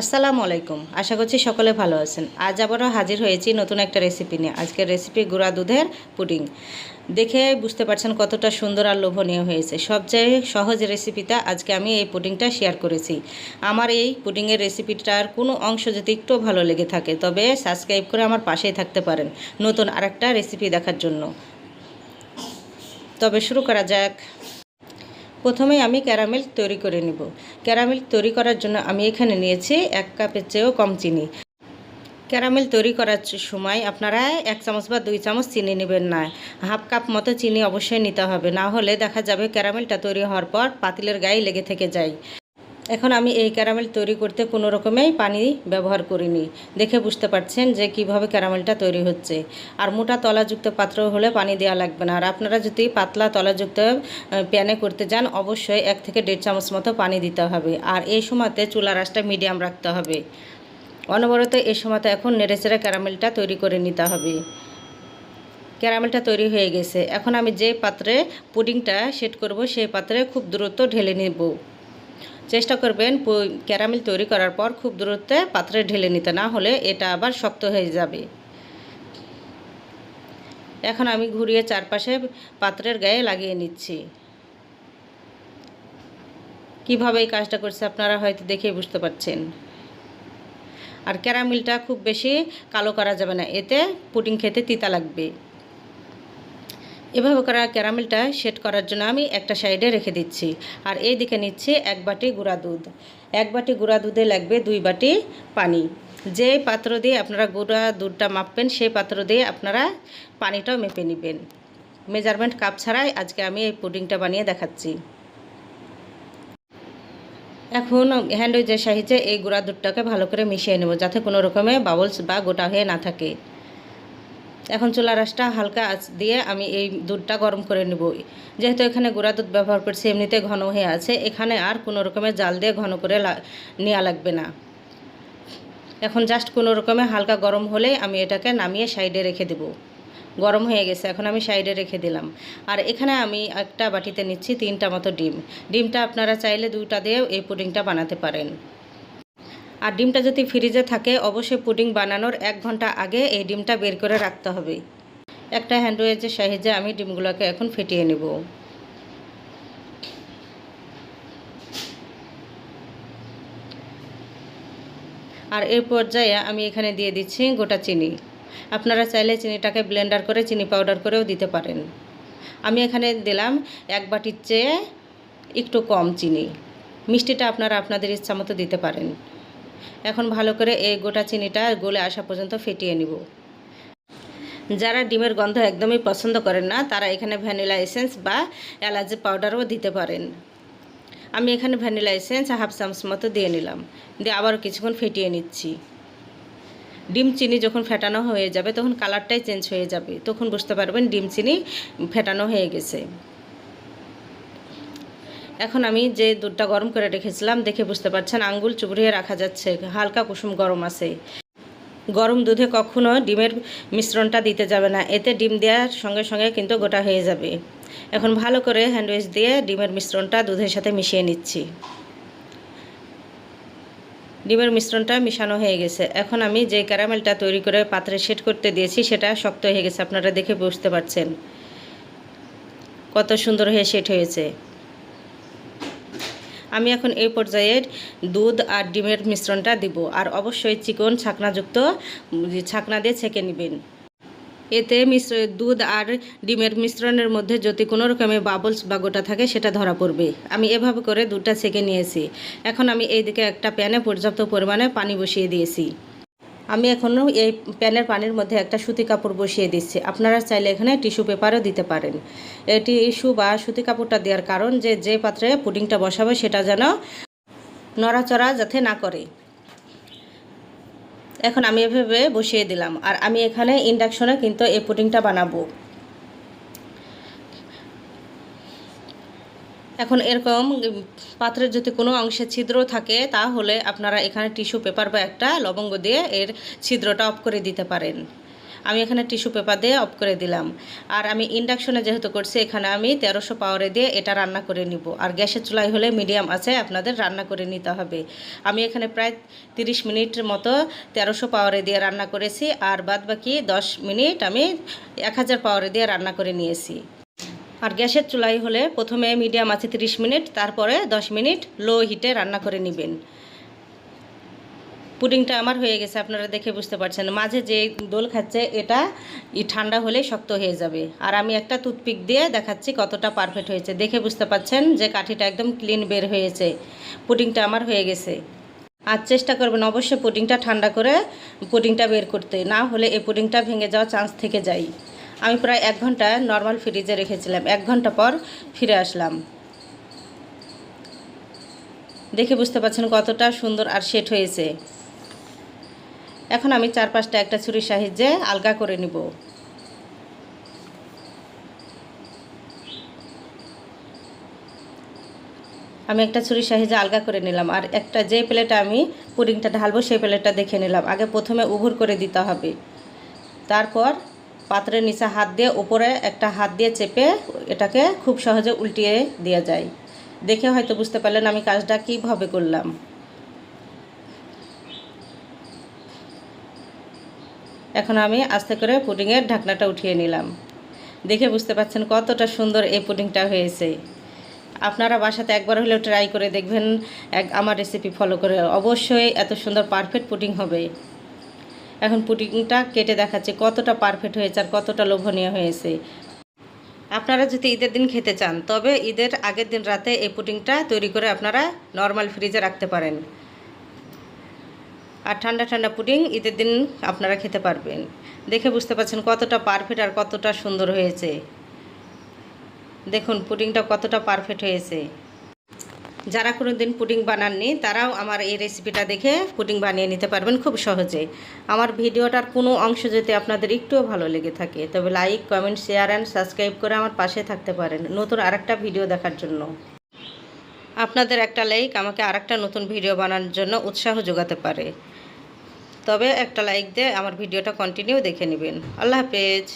আসসালামু আলাইকুম। আশা করছি সকলে ভালো আছেন। আজ আবারও হাজির হয়েছি নতুন একটা রেসিপি নিয়ে। আজকের রেসিপি গুঁড়া দুধের পুডিং। দেখে বুঝতে পারছেন কতটা সুন্দর আর লোভনীয় হয়েছে। সবচেয়ে সহজ রেসিপিটা আজকে আমি এই পুডিংটা শেয়ার করেছি। আমার এই পুডিংয়ের রেসিপিটার কোনো অংশ যদি একটু ভালো লেগে থাকে, তবে সাবস্ক্রাইব করে আমার পাশেই থাকতে পারেন নতুন আরেকটা রেসিপি দেখার জন্য। তবে শুরু করা যাক। প্রথমেই আমি ক্যারামেল তৈরি করে নেব। ক্যারামেল তৈরি করার জন্য আমি এখানে নিয়েছি এক কাপের চেয়েও কম চিনি। ক্যারামেল তৈরি করার সময় আপনারা এক চামচ বা দুই চামচ চিনি নেবেন না। হাফ কাপ মতো চিনি অবশ্যই নিতে হবে। না হলে দেখা যাবে ক্যারামেলটা তৈরি হওয়ার পর পাতিলের গায়ে লেগে থেকে যায়। এখন আমি এই ক্যারামেল তৈরি করতে কোনো রকমেই পানি ব্যবহার করিনি। দেখে বুঝতে পারছেন যে কীভাবে ক্যারামেলটা তৈরি হচ্ছে। আর মোটা তলাযুক্ত পাত্র হলে পানি দেওয়া লাগবে না। আর আপনারা যদি পাতলা তলাযুক্ত প্যানে করতে যান অবশ্যই এক থেকে দেড় চামচ মতো পানি দিতে হবে। আর এই সময়তে চুলা রাসটা মিডিয়াম রাখতে হবে। অনবরত এই সময়তে এখন নেড়েচেড়ে ক্যারামেলটা তৈরি করে নিতে হবে। ক্যারামেলটা তৈরি হয়ে গেছে। এখন আমি যে পাত্রে পুডিংটা সেট করব, সেই পাত্রে খুব দ্রুত ঢেলে নেব। চেষ্টা করবেন ক্যারামেল তৈরি করার পর খুব দূরত্বে পাত্রে ঢেলে নিতে, না হলে এটা আবার শক্ত হয়ে যাবে। এখন আমি ঘুরিয়ে চারপাশে পাত্রের গায়ে লাগিয়ে নিচ্ছি। কীভাবে এই কাজটা করছে আপনারা হয়তো দেখে বুঝতে পারছেন। আর ক্যারামেলটা খুব বেশি কালো করা যাবে না, এতে পুটিং খেতে তিতা লাগবে। এভাবে করা ক্যারামেলটা সেট করার জন্য আমি একটা সাইডে রেখে দিচ্ছি। আর এই দিকে নিচ্ছি এক বাটি গুঁড়া দুধ। এক বাটি গুঁড়া দুধে লাগবে দুই বাটি পানি। যে পাত্র দিয়ে আপনারা গুঁড়া দুধটা মাপবেন, সেই পাত্র দিয়ে আপনারা পানিটাও মেপে নেবেন। মেজারমেন্ট কাপ ছাড়াই আজকে আমি এই পুডিংটা বানিয়ে দেখাচ্ছি। এখন হ্যান্ড যে সাহায্যে এই গুঁড়া দুধটাকে ভালো করে মিশিয়ে নেব, যাতে কোনো রকমের বাবলস বা গোটা হয়ে না থাকে। এখন চুলা রাসটা হালকা আঁচ দিয়ে আমি এই দুধটা গরম করে নেব। যেহেতু এখানে গুঁড়া দুধ ব্যবহার করছি, এমনিতে ঘন হয়ে আছে, এখানে আর কোনো রকমের জাল দিয়ে ঘন করে নেওয়া লাগবে না। এখন জাস্ট কোনো রকমে হালকা গরম হলে আমি এটাকে নামিয়ে সাইডে রেখে দেব। গরম হয়ে গেছে, এখন আমি সাইডে রেখে দিলাম। আর এখানে আমি একটা বাটিতে নিচ্ছি তিনটা মতো ডিম। ডিমটা আপনারা চাইলে দুইটা দিয়েও এই পুডিংটা বানাতে পারেন। আর ডিমটা যদি ফ্রিজে থাকে, অবশ্যই পুডিং বানানোর এক ঘণ্টা আগে এই ডিমটা বের করে রাখতে হবে। একটা হ্যান্ডওয়েজের সাহায্যে আমি ডিমগুলোকে এখন ফেটিয়ে নেব। আর এই পর্যায়ে আমি এখানে দিয়ে দিচ্ছি গোটা চিনি। আপনারা চাইলে চিনিটাকে ব্লেন্ডার করে, চিনি পাউডার করেও দিতে পারেন। আমি এখানে দিলাম এক বাটির চেয়ে একটু কম চিনি। মিষ্টিটা আপনারা আপনাদের ইচ্ছা মতো দিতে পারেন। এখন ভালো করে এই গোটা চিনিটা গলে আসা পর্যন্ত ফেটিয়ে নিব। যারা ডিমের গন্ধ একদমই পছন্দ করেন না, তারা এখানে ভ্যানিলা এসেন্স বা এলাচি পাউডারও দিতে পারেন। আমি এখানে ভ্যানিলা এসেন্স হাফ চামচ মতো দিয়ে নিলাম। দিয়ে আবারও কিছুক্ষণ ফেটিয়ে নিচ্ছি। ডিম চিনি যখন ফেটানো হয়ে যাবে, তখন কালারটাই চেঞ্জ হয়ে যাবে। তখন বুঝতে পারবেন ডিম চিনি ফেটানো হয়ে গেছে। এখন আমি যে দুধটা গরম করে রেখেছিলাম, দেখে বুঝতে পারছেন, আঙ্গুল চুবড়িয়ে রাখা যাচ্ছে, হালকা কুসুম গরম আছে। গরম দুধে কখনো ডিমের মিশ্রণটা দিতে যাবে না, এতে ডিম দেওয়ার সঙ্গে সঙ্গে কিন্তু গোটা হয়ে যাবে। এখন ভালো করে হ্যান্ডউইচ দিয়ে ডিমের মিশ্রণটা দুধের সাথে মিশিয়ে নিচ্ছি। ডিমের মিশ্রণটা মিশানো হয়ে গেছে। এখন আমি যে ক্যারামেলটা তৈরি করে পাত্রে সেট করতে দিয়েছি, সেটা শক্ত হয়ে গেছে, আপনারা দেখে বুঝতে পারছেন কত সুন্দর হয়ে সেট হয়েছে। আমি এখন এই পর্যায়ে দুধ আর ডিমের মিশ্রণটা দিব। আর অবশ্যই চিকন ছাকনাযুক্ত ছাকনা দিয়ে ছেঁকে নেবেন। এতে মিশ্র, দুধ আর ডিমের মিশ্রণের মধ্যে যদি কোনো রকমের বাবলস বা গোটা থাকে, সেটা ধরা পড়বে। আমি এভাবে করে দুধটা ছেঁকে নিয়েছি। এখন আমি এই দিকে একটা প্যানে পর্যাপ্ত পরিমাণে পানি বসিয়ে দিয়েছি। আমি এখনও এই প্যানের পানির মধ্যে একটা সুতি কাপড় বসিয়ে দিচ্ছি। আপনারা চাইলে এখানে টিস্যু পেপারও দিতে পারেন। এটি ইস্যু বা সুতি কাপড়টা দেওয়ার কারণ যে যে পাত্রে পুডিংটা বসাবে সেটা যেন নড়াচড়া যাতে না করে। এখন আমি এভাবে বসিয়ে দিলাম। আর আমি এখানে ইন্ডাকশনে কিন্তু এই পুডিংটা বানাবো। এখন এরকম পাত্রের যদি কোনো অংশে ছিদ্র থাকে, তাহলে আপনারা এখানে টিস্যু পেপার বা একটা লবঙ্গ দিয়ে এর ছিদ্রটা অফ করে দিতে পারেন। আমি এখানে টিস্যু পেপার দিয়ে অফ করে দিলাম। আর আমি ইন্ডাকশনে যেহেতু করছি, এখানে আমি তেরোশো পাওয়ারে দিয়ে এটা রান্না করে নিব। আর গ্যাসের চুলাই হলে মিডিয়াম আছে, আপনাদের রান্না করে নিতে হবে। আমি এখানে প্রায় তিরিশ মিনিটের মতো তেরোশো পাওয়ারে দিয়ে রান্না করেছি, আর বাদ বাকি দশ মিনিট আমি এক হাজার পাওয়ারে দিয়ে রান্না করে নিয়েছি। আর গ্যাসের চুলাই হলে প্রথমে মিডিয়াম আছে তিরিশ মিনিট, তারপরে দশ মিনিট লো হিটে রান্না করে নেবেন। পুডিংটা আমার হয়ে গেছে, আপনারা দেখে বুঝতে পারছেন। মাঝে যে দোল খাচ্ছে, এটা ঠান্ডা হলে শক্ত হয়ে যাবে। আর আমি একটা টুথপিক দিয়ে দেখাচ্ছি কতটা পারফেক্ট হয়েছে। দেখে বুঝতে পারছেন যে কাঠিটা একদম ক্লিন বের হয়েছে। পুডিংটা আমার হয়ে গেছে। আর চেষ্টা করবেন অবশ্যই পুডিংটা ঠান্ডা করে পুডিংটা বের করতে। না হলে এই পুডিংটা ভেঙে যাওয়ার চান্স থেকে যায়। আমি প্রায় এক ঘণ্টা নর্মাল ফ্রিজে রেখেছিলাম। এক ঘণ্টা পর ফিরে আসলাম। দেখে বুঝতে পারছেন কতটা সুন্দর আর সেট হয়েছে। এখন আমি চার পাঁচটা একটা ছুরির সাহায্যে আলগা করে নিব। আমি একটা ছুরির সাহায্যে আলগা করে নিলাম আর একটা যে প্লেটে আমি পুডিংটা ঢালবো সেই প্লেটটা দেখে নিলাম। আগে প্রথমে উভুর করে দিতে হবে। তারপর পাত্রের নিচে হাত দিয়ে উপরে একটা হাত দিয়ে চেপে এটাকে খুব সহজে উল্টিয়ে দেওয়া যায়। দেখে হয়তো বুঝতে পারলেন আমি কাজটা কীভাবে করলাম। এখন আমি আস্তে করে পুডিংয়ের ঢাকনাটা উঠিয়ে নিলাম। দেখে বুঝতে পারছেন কতটা সুন্দর এই পুডিংটা হয়েছে। আপনারা বাসাতে একবার হলেও ট্রাই করে দেখবেন, এক আমার রেসিপি ফলো করে। অবশ্যই এত সুন্দর পারফেক্ট পুডিং হবে। এখন পুডিংটা কেটে দেখাচ্ছে কতটা পারফেক্ট হয়েছে আর কতটা লোভনীয় হয়েছে। আপনারা যদি ঈদের দিন খেতে চান, তবে ঈদের আগের দিন রাতে এই পুডিংটা তৈরি করে আপনারা নর্মাল ফ্রিজে রাখতে পারেন। আর ঠান্ডা ঠান্ডা পুডিং ঈদের দিন আপনারা খেতে পারবেন। দেখে বুঝতে পারছেন কতটা পারফেক্ট আর কতটা সুন্দর হয়েছে। দেখুন পুডিংটা কতটা পারফেক্ট হয়েছে। যারা কোনো দিন পুডিং বানাননি, তারাও আমার এই রেসিপিটা দেখে পুডিং বানিয়ে নিতে পারবেন খুব সহজে আমার ভিডিওটার কোনো অংশ যদি আপনাদের একটুও ভালো লেগে থাকে, তবে like comment share and subscribe করে আমার পাশে থাকতে পারেন নতুন আরেকটা ভিডিও দেখার জন্য। আপনাদের একটা লাইক আমাকে আরেকটা নতুন ভিডিও বানানোর জন্য উৎসাহ যোগাতে পারে। তবে একটা লাইক দিয়ে আমার ভিডিওটা কন্টিনিউ দেখে নেবেন। আল্লাহ হাফেজ।